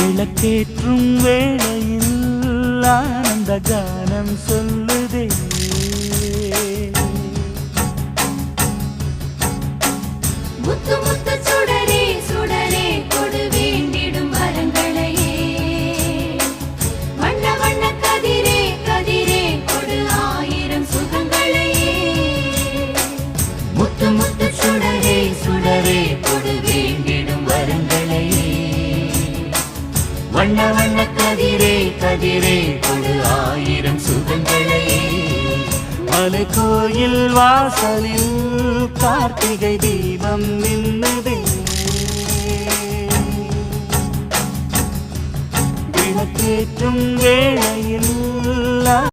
விளக்கேற்றும் வேளையில் ஆனந்த கானம் சொல்லுதே. முத்து வண்ண வண்ண கதிரே கதிரே கொடு ஆயிரம் சுகங்களே. மலை கோயில் வாசலில் கார்த்திகை தீபம் நின்னுதே விளக்கேற்றும் வேளையில்